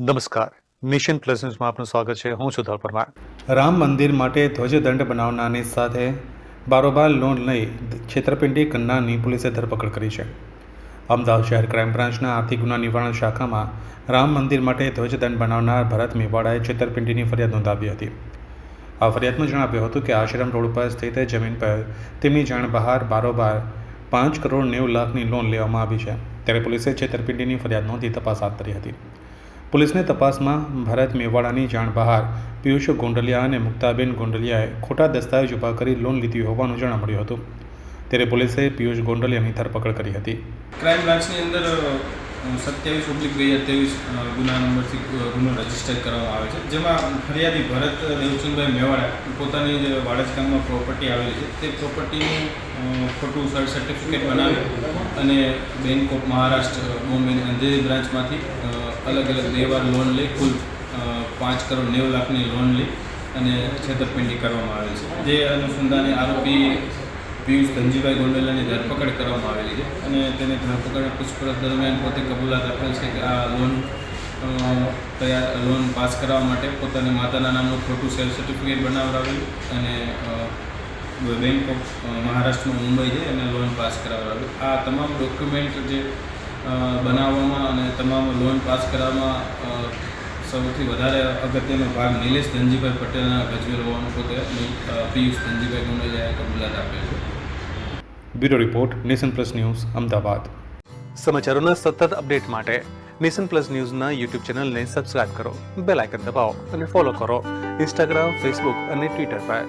નમસ્કાર. Mission plus ન્યૂઝમાં આપનું સ્વાગત છે. હું સુધા પરમાર. રામ મંદિર માટે ધ્વજદંડ બનાવનારની સાથે બારોબાર લોન લઈ છેતરપિંડી કરનારની પોલીસે ધરપકડ કરી છે. અમદાવાદ શહેર ક્રાઇમ બ્રાન્ચના આર્થિક ગુના નિવારણ શાખામાં રામ મંદિર માટે ધ્વજદંડ બનાવનાર ભરત મેવાડાએ છેતરપિંડીની ફરિયાદ નોંધાવી હતી. આ ફરિયાદમાં જણાવ્યું હતું કે આશ્રમ રોડ પર સ્થિત જમીન પર તેમની જાણ બહાર બારોબાર પાંચ કરોડ નેવું લાખની લોન લેવામાં આવી છે. ત્યારે પોલીસે છેતરપિંડીની ફરિયાદ નોંધી તપાસ હાથ ધરી હતી. પોલીસને તપાસમાં ભરત મેવાડાની જાણ બહાર. પિયુષ ગોંડલિયા અને મુક્તાબેન ગોંડલિયાએ ખોટા દસ્તાવેજ ઊભા કરી લોન લીધી હોવાનું જાણવા મળ્યું હતું. ત્યારે પોલીસે પિયુષ ગોંડલિયાની ધરપકડ કરી હતી. ક્રાઇમ બ્રાન્ચની અંદર સત્યાવીસ ઓબ્લિક બે ત્રેવીસ ગુના નંબરથી ગુનો રજિસ્ટર કરવામાં આવે છે. જેમાં ફરિયાદી ભરત દેવચંદભાઈ મેવાડા પોતાની વાડજ ગામમાં પ્રોપર્ટી આવેલી છે. તે પ્રોપર્ટીનું ખોટું સર્ટ સર્ટિફિકેટ બનાવી. અને બેંક ઓફ મહારાષ્ટ્ર બોમ્બેની અંધેરી બ્રાન્ચમાંથી અલગ અલગ બે વાર લોન લઈ, કુલ પાંચ કરોડ નેવું લાખની લોન લઈ અને છેતરપિંડી કરવામાં આવેલી છે. જે અનુસંધાને આરોપી પિયુષ ધનજીભાઈ ગોંડેલાની ધરપકડ કરવામાં આવેલી છે અને તેને ધરપકડ પૂછપરછ દરમિયાન પોતે કબૂલાત આપેલ છે કે આ લોન તૈયાર લોન પાસ કરાવવા માટે પોતાની માતાના નામનું ખોટું સેલ સર્ટિફિકેટ બનાવડાવેલું અને બેંક ઓફ મહારાષ્ટ્રમાં મુંબઈ છે અને લોન પાસ કરાવડાવેલું આ તમામ ડોક્યુમેન્ટ જે બનાવવામાં અને તમામ લોન પાસ કરવામાં સૌથી વધારે અગત્યનો ભાગ નિલેશ ધનજીભાઈ પટેલના ભજવેલ હોવાનું પોતે પિયુષ ધનજીભાઈ ગુંડેજાએ કબૂલાત આપેલ છે. Bureau report nation plus news Ahmedabad. સમાચારોના સતત અપડેટ માટે નેશન પ્લસ ન્યૂઝના યુટ્યુબ ચેનલને સબસ્ક્રાઇબ કરો બેલ આઇકન દબાવો અને ફોલો કરો. ઇન્સ્ટાગ્રામ ફેસબુક અને ટ્વિટર પર.